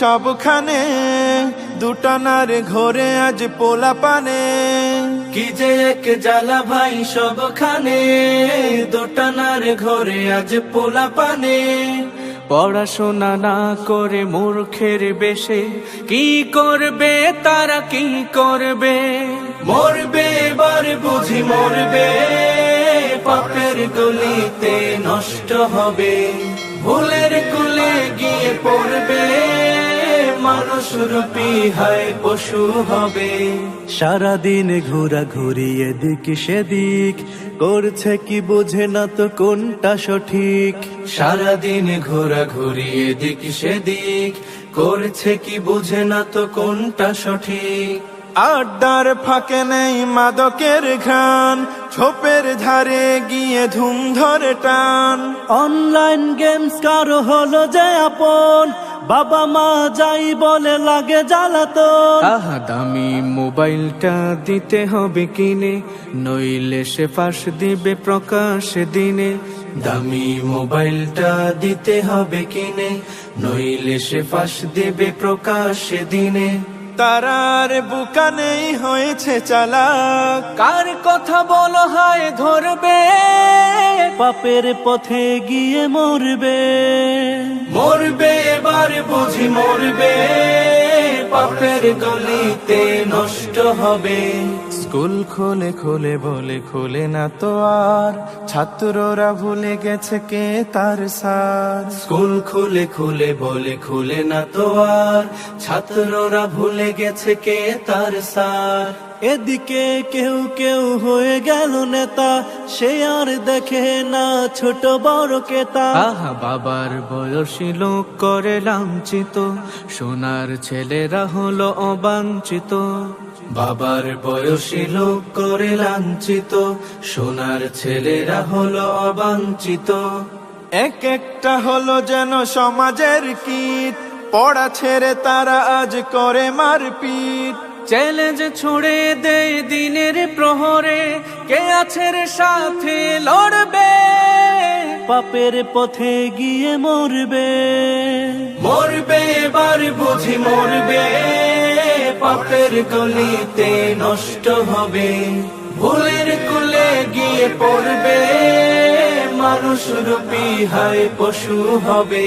সবখানে, দুটানার ঘরে আজ পোলা পানে কি যে এক জ্বালা ভাই সবখানে, দোটানার ঘরে আজ পোলা পানে পড়াশোনা না করে মূর্খের বেশে, কি করবে তারা, কি করবে? মরবে এবার বুঝি মরবে, পাপের গলিতে নষ্ট হবে। ভুলের কুলে গিয়ে পড়বে মানুষ রূপী হয় পশু হবে। সারাদিন ঘোরা ঘুরি এদিক সেদিক করছে কি বোঝে না তো কোনটা সঠিক? সারাদিন ঘোরা ঘুরি এদিক সেদিক করছে কি বোঝে না তো কোনটা সঠিক? আড্ডার ফাঁকে নেই মাদকের ঘ্রাণ ছোপের ধারে গিয়ে ধুম ধরে টান। অনলাইন গেমস কারও হলো যে আপন বাবা মা যাই বলে লাগে জ্বালাতন। আহা দামি মোবাইলটা দিতে হবে কিনে নইলে সে ফাঁস দিবে প্রকাশ দিনে। দামি মোবাইলটা দিতে হবে কিনে নইলে সে ফাঁস দিবে প্রকাশ দিনে। তারার বুকানেই হয়েছে চালা। কার কথা বলো হয় ধরবে? পাপের পথে গিয়ে মরবে। মরবে এবার বুঝি মরবে। পাপের গলিতে নষ্ট হবে। স্কুল খোলে খোলে বলে খোলে না তো আর। ছাত্ররা ভুলে গেছে কে তার সার। স্কুল খুলে খুলে বলে খুলে না তো আর। ছাত্ররা ভুলে গেছে কে তার সার। এদিকে কেউ কেউ হয়ে গেল নেতা সে আর দেখে না ছোট বড় কেতা আহা বাবার বয়সী লোক করে লাঞ্ছিত সোনার ছেলেরা হলো অবাঞ্ছিত। বাবার বয়সী লোক করে লাঞ্ছিত সোনার ছেলেরা হলো অবাঞ্ছিত। এক একটা হলো যেন সমাজের কীট পড়া ছেড়ে তারা আজ করে মারপিট। চ্যালেঞ্জ ছুড়ে দেয় দিনের প্রহরে কে আছে রে সাথে লড়বে পাপের পথে গিয়ে মরবে মরবে এবার বুঝি মরবে পাপের গলিতে নষ্ট হবে ভুলের কুলে গিয়ে পড়বে মানুষ রূপী হয় পশু হবে